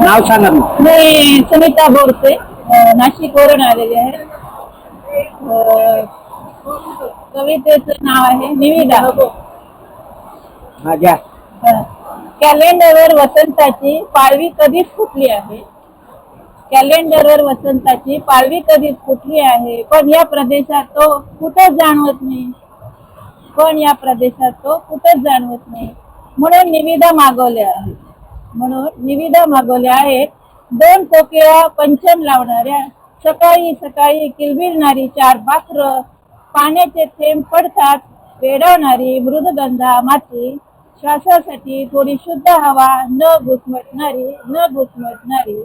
नाव सांगा मी सुनीता बोरसे अ, नाशिकवरून आलेले आहे. अ, कवितेचं नाव आहे निविदा. हा घ्या. कॅलेंडरवर वसंताची पाळवी कधीच फुटली आहे. कॅलेंडरवर वसंताची पाळवी कधीच फुटली आहे. पण या प्रदेशात तो कुठंच जाणवत नाही. पण या प्रदेशात तो कुठंच जाणवत नाही. म्हणून निविदा मागवल्या. आहेत म्हणून निविदा मागवल्या आहेत. दोन कोकिळा पंचम लावणाऱ्या सकाळी सकाळी किलबिलणारी चार पाखर पाण्याचे थेंब पडतात वेडवणारी मृदगंधा माती श्वासासाठी थोडी शुद्ध हवा न घुसमटणारी न घुसमटणारी.